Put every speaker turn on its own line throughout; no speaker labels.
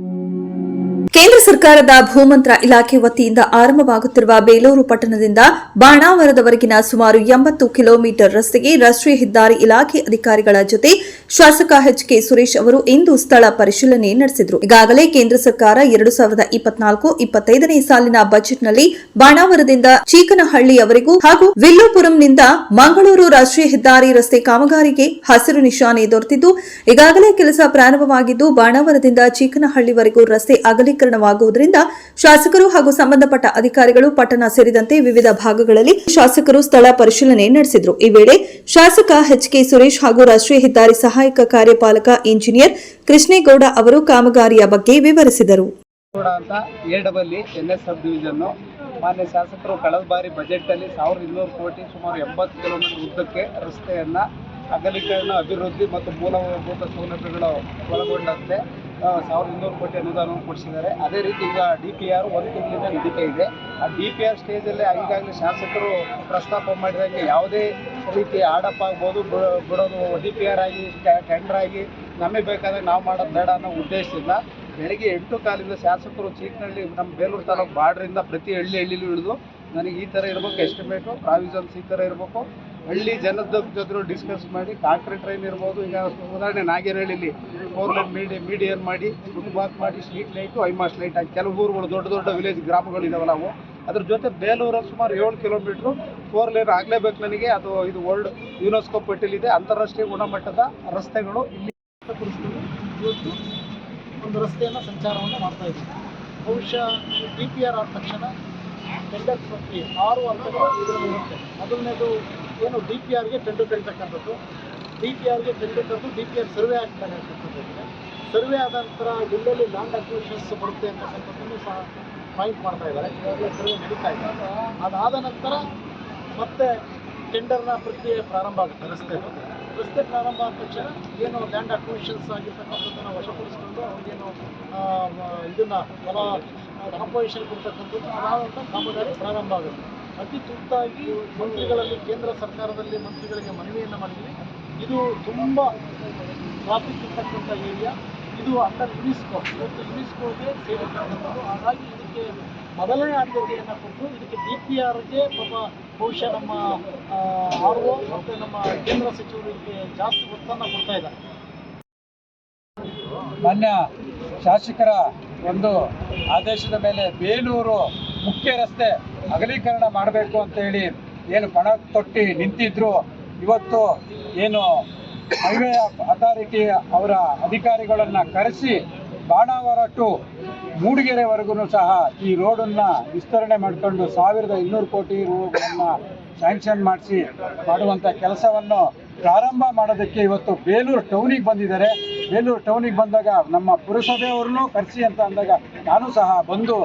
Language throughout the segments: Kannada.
thank you ಕೇಂದ್ರ ಸರ್ಕಾರದ ಭೂಮಂತ್ರ ಇಲಾಖೆ ವತಿಯಿಂದ ಆರಂಭವಾಗುತ್ತಿರುವ ಬೇಲೂರು ಪಟ್ಟಣದಿಂದ ಬಾಣಾವರದವರೆಗಿನ ಸುಮಾರು ಎಂಬತ್ತು ಕಿಲೋಮೀಟರ್ ರಸ್ತೆಗೆ ರಾಷ್ಟ್ರೀಯ ಹೆದ್ದಾರಿ ಇಲಾಖೆ ಅಧಿಕಾರಿಗಳ ಜೊತೆ ಶಾಸಕ ಎಚ್ ಕೆ ಸುರೇಶ್ ಅವರು ಇಂದು ಸ್ಥಳ ಪರಿಶೀಲನೆ ನಡೆಸಿದರು. ಈಗಾಗಲೇ ಕೇಂದ್ರ ಸರ್ಕಾರ ಎರಡು ಸಾವಿರದ ಇಪ್ಪತ್ನಾಲ್ಕು ಇಪ್ಪತ್ತೈದನೇ ಸಾಲಿನ ಬಜೆಟ್ನಲ್ಲಿ ಬಾಣಾವರದಿಂದ ಚೀಕನಹಳ್ಳಿಯವರೆಗೂ ಹಾಗೂ ವಿಲ್ಲುಪುರಂನಿಂದ ಮಂಗಳೂರು ರಾಷ್ಟ್ರೀಯ ಹೆದ್ದಾರಿ ರಸ್ತೆ ಕಾಮಗಾರಿಗೆ ಹಸಿರು ನಿಶಾನೆ ದೊರೆತಿದ್ದು, ಈಗಾಗಲೇ ಕೆಲಸ ಪ್ರಾರಂಭವಾಗಿದ್ದು, ಬಾಣಾವರದಿಂದ ಚೀಕನಹಳ್ಳಿವರೆಗೂ ರಸ್ತೆ ಅಗಲೀಕರಣವಾಗುವುದರಿಂದ ಶಾಸಕರು ಹಾಗೂ ಸಂಬಂಧಪಟ್ಟ ಅಧಿಕಾರಿಗಳು ಪಟ್ಟಣ ಸೇರಿದಂತೆ ವಿವಿಧ ಭಾಗಗಳಲ್ಲಿ ಶಾಸಕರು ಸ್ಥಳ ಪರಿಶೀಲನೆ ನಡೆಸಿದರು. ಈ ವೇಳೆ ಶಾಸಕ ಎಚ್ ಕೆ ಸುರೇಶ್ ಹಾಗೂ ರಾಷ್ಟ್ರೀಯ ಹೆದ್ದಾರಿ ಸಹಾಯಕ ಕಾರ್ಯಪಾಲಕ ಇಂಜಿನಿಯರ್ ಕೃಷ್ಣೇಗೌಡ ಅವರು ಕಾಮಗಾರಿಯ ಬಗ್ಗೆ ವಿವರಿಸಿದರು.
ಡಿವಿಷನ್ನು ಮಾನ್ಯ ಶಾಸಕರು ಕಳೆದ ಬಾರಿ ಬಜೆಟಲ್ಲಿ ಸಾವಿರದ ಇನ್ನೂರು ಕೋಟಿ ಸುಮಾರು ಎಂಬತ್ತು ಕಿಲೋಮೀಟರ್ ಉದ್ದಕ್ಕೆ ರಸ್ತೆಯನ್ನು ಅಗಲೀಕರಣ, ಅಭಿವೃದ್ಧಿ ಮತ್ತು ಮೂಲಭೂತ ಸೌಲಭ್ಯಗಳು ಒಳಗೊಂಡಂತೆ ಸಾವಿರದ ಇನ್ನೂರು ಕೋಟಿ ಅನುದಾನವನ್ನು ಕೊಡಿಸಿದ್ದಾರೆ. ಅದೇ ರೀತಿ ಈಗ ಡಿ ಪಿ ಆರ್ ಒಂದು ತಿಂಗಳಿಂದ ನಡೀತಾ ಇದೆ. ಆ ಡಿ ಪಿ ಆರ್ ಸ್ಟೇಜಲ್ಲಿ ಈಗಾಗಲೇ ಶಾಸಕರು ಪ್ರಸ್ತಾಪ ಮಾಡಿದಂಗೆ ಯಾವುದೇ ರೀತಿ ಆಡಪ್ ಆಗ್ಬೋದು ಬಿಡೋದು ಡಿ ಪಿ ಆರ್ ಆಗಿ ಟೆಂಡರ್ ಆಗಿ ನಮಗೆ ಬೇಕಾದಾಗ ನಾವು ಮಾಡೋದು ಬೇಡ ಅನ್ನೋ ಉದ್ದೇಶದಿಂದ ಬೆಳಗ್ಗೆ ಎಂಟು ಕಾಲಿಂದ ಶಾಸಕರು ಚೀಕನಹಳ್ಳಿ ನಮ್ಮ ಬೇಲೂರು ತಾಲೂಕು ಬಾರ್ಡ್ರಿಂದ ಪ್ರತಿ ಹಳ್ಳಿ ಹಳ್ಳಿಲೂ ಹಿಡಿದು ನನಗೆ ಈ ಥರ ಇರಬೇಕು, ಎಸ್ಟಿಮೇಟು ಪ್ರಾವಿಷನ್ಸ್ ಈ ಥರ ಇರಬೇಕು. ಹಳ್ಳಿ ಜನದ ಜೊತೆ ಡಿಸ್ಕಸ್ ಮಾಡಿ ಕಾಂಕ್ರೀಟ್ ಟ್ರೈನ್ ಇರ್ಬೋದು, ಈಗ ಉದಾಹರಣೆ ನಾಗೇನಹಳ್ಳಿಲಿ ಫೋರ್ ಲೈನ್ ಮೀಡಿಯ ಮೀಡಿಯನ್ ಮಾಡಿ ಫುಟ್ಪಾತ್ ಮಾಡಿ street light high mast light ಹಾಕಿ, ಕೆಲವು ಊರುಗಳು ದೊಡ್ಡ ದೊಡ್ಡ ವಿಲೇಜ್ ಗ್ರಾಮಗಳು ಇದಾವಲ್ಲ ಅವು ಅದ್ರ ಜೊತೆ ಬೇಲೂರಲ್ಲಿ ಸುಮಾರು ಏಳು ಕಿಲೋಮೀಟ್ರು ಫೋರ್ ಲೈನ್ ಆಗಲೇಬೇಕು ನನಗೆ. ಅದು ಇದು ವರ್ಲ್ಡ್ ಯುನೆಸ್ಕೋ ಪಟ್ಟಿಲಿದೆ ಅಂತಾರಾಷ್ಟ್ರೀಯ ಗುಣಮಟ್ಟದ ರಸ್ತೆಗಳು ಇಲ್ಲಿ ಇವತ್ತು ಒಂದು ರಸ್ತೆಯನ್ನು ಸಂಚಾರವನ್ನು ಮಾಡ್ತಾ ಇದ್ದೀವಿ. ಬಹುಶಃ ಡಿ ಪಿ ಆರ್ ಆದ ತಕ್ಷಣ ಟೆಂಡರ್ ಪ್ರಕ್ರಿಯೆ ಆರು ಹಂತಗಳು ಇದರಲ್ಲಿ ಮೊದಲನೇದು ಏನು ಡಿ ಪಿ ಆರ್ಗೆ ಟೆಂಡರ್ ಕರಿತಕ್ಕಂಥದ್ದು. ಡಿ ಪಿ ಆರ್ಗೆ ಟೆಂಡರ್ ಕರೆದು ಡಿ ಪಿ ಆರ್ ಸರ್ವೆ ಆಗ್ತಾರೆ ಅಂತಕ್ಕಂಥದ್ದು ಸರ್ವೆ ಆದ ನಂತರ ಎಲ್ಲೆಲ್ಲಿ ಲ್ಯಾಂಡ್ ಅಕ್ವಿಷನ್ಸ್ ಬರುತ್ತೆ ಅಂತಕ್ಕಂಥದ್ದನ್ನು ಸಹ ಪಾಯಿಂಟ್ ಮಾಡ್ತಾ ಇದ್ದಾರೆ. ಈಗಾಗಲೇ ಸರ್ವೆ ನಡೀತಾ ಇದೆ. ಅದಾದ ನಂತರ ಮತ್ತೆ ಟೆಂಡರ್ನ ಪ್ರಕ್ರಿಯೆ ಪ್ರಾರಂಭ ಆಗುತ್ತೆ. ರಸ್ತೆ ರಸ್ತೆ ಪ್ರಾರಂಭ ಆದ ತಕ್ಷಣ ಏನು ಲ್ಯಾಂಡ್ ಅಕ್ವಿಷನ್ಸ್ ಆಗಿರ್ತಕ್ಕಂಥದ್ದನ್ನು ವಶಪಡಿಸ್ಕೊಂಡು ಅವ್ರಿಗೇನು ಇದನ್ನು ಹೊಲ ಅಪೋಸಿಷನ್ ಕೊಡ್ತಕ್ಕಂಥದ್ದು ಅದಾದಂಥ ಕಾಮಗಾರಿ ಪ್ರಾರಂಭ ಆಗುತ್ತೆ. ಅತಿ ತುರ್ತಾಗಿ ಮಂತ್ರಿಗಳಲ್ಲಿ, ಕೇಂದ್ರ ಸರ್ಕಾರದಲ್ಲಿ ಮಂತ್ರಿಗಳಿಗೆ ಮನವಿಯನ್ನು ಮಾಡಿದ್ವಿ. ಇದು ತುಂಬ ಟ್ರಾಫಿಕ್ ಇರ್ತಕ್ಕಂಥ ಏರಿಯಾ ಇದು ಅಂಡರ್ ಯುನಿಸ್ಕೋ ಇವತ್ತು ಯುನಿಸ್ಕೋಗೆ ಸೇರಿರ್ತಕ್ಕಂಥದ್ದು ಹಾಗಾಗಿ ಇದಕ್ಕೆ ಮೊದಲನೇ ಆದ್ಯತೆಯನ್ನು ಕೊಟ್ಟು ಇದಕ್ಕೆ ಡಿ ಪಿ ಆರ್ಗೆ ಪಾಪ ಬಹುಶಃ ನಮ್ಮ ಆರ್ ಒ ಮತ್ತು ನಮ್ಮ ಕೇಂದ್ರ ಸಚಿವರು ಜಾಸ್ತಿ ಒತ್ತನ್ನು ಕೊಡ್ತಾ ಇದ್ದಾರೆ.
ಮಾನ್ಯ ಶಾಸಕರ ಒಂದು ಆದೇಶದ ಮೇಲೆ ಬೇಲೂರು ಮುಖ್ಯ ರಸ್ತೆ ಅಗಲೀಕರಣ ಮಾಡಬೇಕು ಅಂತೇಳಿ ಏನು ಪಣ ತೊಟ್ಟಿ ನಿಂತಿದ್ರು. ಇವತ್ತು ಏನು ಹೈವೇ ಅಥಾರಿಟಿ ಅವರ ಅಧಿಕಾರಿಗಳನ್ನು ಕರೆಸಿ ಬಾಣಾವರ ಟು ಮೂಡಿಗೆರೆವರೆಗೂ ಸಹ ಈ ರೋಡನ್ನು ವಿಸ್ತರಣೆ ಮಾಡಿಕೊಂಡು ಸಾವಿರದ ಇನ್ನೂರು ಕೋಟಿ ರೂಗಳನ್ನು ಸ್ಯಾಂಕ್ಷನ್ ಮಾಡಿಸಿ ಮಾಡುವಂಥ ಕೆಲಸವನ್ನು ಪ್ರಾರಂಭ ಮಾಡೋದಕ್ಕೆ ಇವತ್ತು ಬೇಲೂರು ಟೌನಿಗೆ ಬಂದಿದ್ದಾರೆ. ಬೇಲೂರು ಟೌನಿಗೆ ಬಂದಾಗ ನಮ್ಮ ಪುರಸಭೆಯವ್ರನ್ನೂ ಕರೆಸಿ ಅಂತ ಅಂದಾಗ ನಾನು ಸಹ ಬಂದು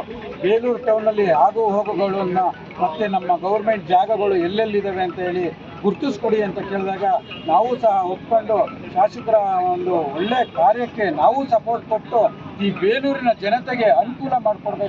ಬೇಲೂರು ಟೌನಲ್ಲಿ ಆಗು ಹೋಗುಗಳನ್ನು ಮತ್ತು ನಮ್ಮ ಗೌರ್ಮೆಂಟ್ ಜಾಗಗಳು ಎಲ್ಲೆಲ್ಲಿದ್ದಾವೆ ಅಂತ ಹೇಳಿ ಗುರ್ತಿಸ್ಕೊಡಿ ಅಂತ ಕೇಳಿದಾಗ ನಾವು ಸಹ ಒಪ್ಕೊಂಡು ಶಾಸಕರ ಒಂದು ಒಳ್ಳೆ ಕಾರ್ಯಕ್ಕೆ ನಾವು ಸಪೋರ್ಟ್ ಕೊಟ್ಟು ಈ ಬೇಲೂರಿನ ಜನತೆಗೆ ಅನುಕೂಲ ಮಾಡಿಕೊಡ್ಬೇಕು.